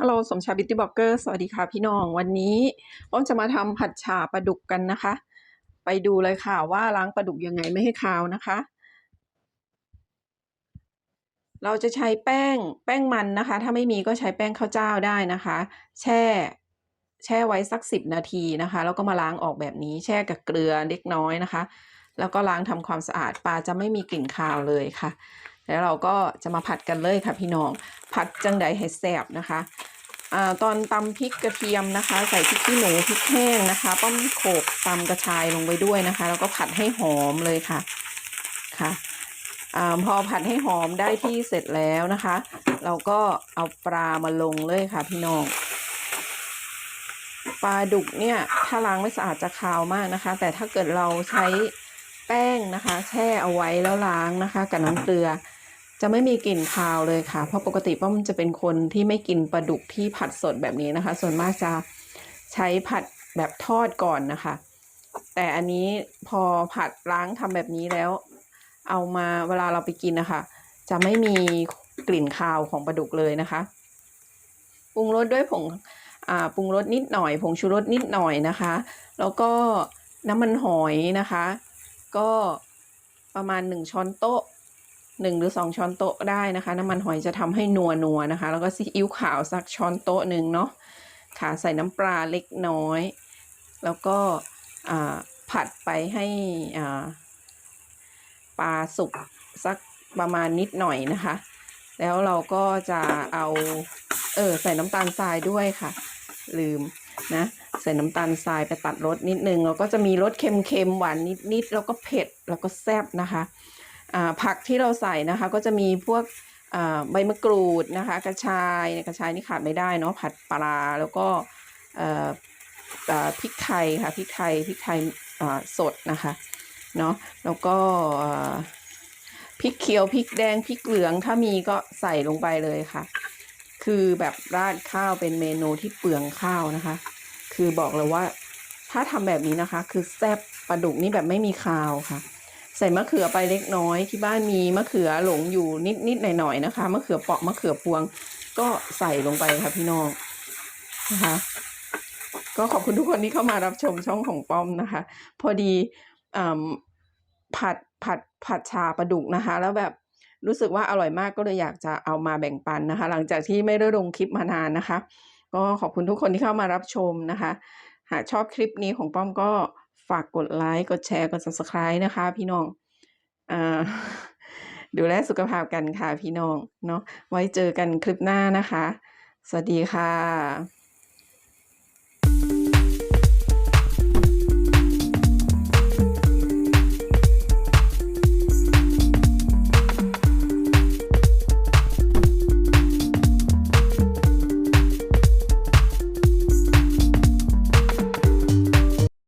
ฮัลโหลสมชายบิวตี้บล็อกเกอร์สวัสดีค่ะพี่น้องวันนี้อ้อมจะมาทำผัดฉ่าปลาดุกกันนะคะ ไปดูเลยค่ะว่าล้างปลาดุกยังไงไม่ให้คาวนะคะ เราจะใช้แป้งแป้งมันนะคะ ถ้าไม่มีก็ใช้แป้งข้าวเจ้าได้นะคะ แช่แช่ไว้สักสิบนาทีนะคะ แล้วก็มาล้างออกแบบนี้แช่กับเกลือเล็กน้อยนะคะ แล้วก็ล้างทำความสะอาดปลาจะไม่มีกลิ่นคาวเลยค่ะ แล้วเราก็จะมาผัดกันเลยค่ะพี่น้อง ผัดจังใดให้แซ่บนะคะอ่าตอนตำพริกกระเทียมนะคะ ใส่พริกขี้หนูพริกแห้งนะคะป้อมโขกตำกระชายลงไปด้วยนะคะ แล้วก็ผัดให้หอมเลยค่ะค่ะอาพอผัดให้หอมได้ที่เสร็จแล้วนะคะ เราก็เอาปลามาลงเลยค่ะพี่น้องปลาดุกเนี่ยถ้าล้างไม่สะอาดจะคาวมากนะคะ แต่ถ้าเกิดเราใช้แป้งนะคะ แช่เอาไว้แล้วล้างนะคะ กับน้ำเกลือ จะไม่มีกลิ่นคาวเลยค่ะ เพราะปกติป้อมจะเป็นคนที่ไม่กินปลาดุกที่ผัดสดแบบนี้นะคะ ส่วนมากจะใช้ผัดแบบทอดก่อนนะคะ แต่อันนี้พอผัดล้างทำแบบนี้แล้ว เอามาเวลาเราไปกินนะคะ จะไม่มีกลิ่นคาวของปลาดุกเลยนะคะปรุงรสด้วยผงอ่าปรุงรสนิดหน่อย ผงชูรสนิดหน่อยนะคะ แล้วก็น้ำมันหอยนะคะ ก็ประมาณหนึ่งช้อนโต๊ะ หนึ่งหรือสองช้อนโต๊ะได้นะคะ น้ำมันหอยจะทำให้นัวนัวนะคะ แล้วก็ซีอิ๊วขาวสักช้อนโต๊ะหนึ่งเนาะค่ะใส่น้ำปลาเล็กน้อย แล้วก็ผัดไปให้ปลาสุกสักประมาณนิดหน่อยนะคะ แล้วเราก็จะเอาเออใส่น้ำตาลทรายด้วยค่ะ ลืมนะใส่น้ำตาลทรายไปตัดรสนิดนึงแล้วก็จะมีรสเค็มๆหวานนิดๆแล้วก็เผ็ดแล้วก็แซ่บนะคะ ผักที่เราใส่นะคะก็จะมีพวกใบมะกรูดนะคะ กระชายกระชายนี่ขาดไม่ได้เนาะผัดปลาแล้วก็พริกไทยค่ะพริกไทยพริกไทยสดนะคะเนาะแล้วก็พริกเขียวพริกแดงพริกเหลืองถ้ามีก็ใส่ลงไปเลยค่ะ คือแบบราดข้าวเป็นเมนูที่เปลืองข้าวนะคะ คือบอกเลยว่าถ้าทำแบบนี้นะคะ คือแซ่บปลาดุกนี่แบบไม่มีคาวค่ะ ใส่มะเขือไปเล็กน้อยที่บ้านมีมะเขือหลงอยู่นิดนิดหน่อยหน่อยนะคะมะเขือเปาะมะเขือพวง ก็ใส่ลงไปค่ะพี่น้องนะคะ ก็ขอบคุณทุกคนที่เข้ามารับชมช่องของป้อมนะคะ พอดีอผัดผัดผัดชาปลาดุกนะคะ แล้วแบบรู้สึกว่าอร่อยมากก็เลยอยากจะเอามาแบ่งปันนะคะ หลังจากที่ไม่ได้ลงคลิปมานานนะคะ ก็ขอบคุณทุกคนที่เข้ามารับชมนะคะ หากชอบคลิปนี้ของป้อมก็ ฝากกดไลค์ กดแชร์ กด subscribe นะคะ พี่น้องอ่าดูแลสุขภาพกันค่ะพี่น้อง เนาะ ไว้เจอกันคลิปหน้านะคะ สวัสดีค่ะ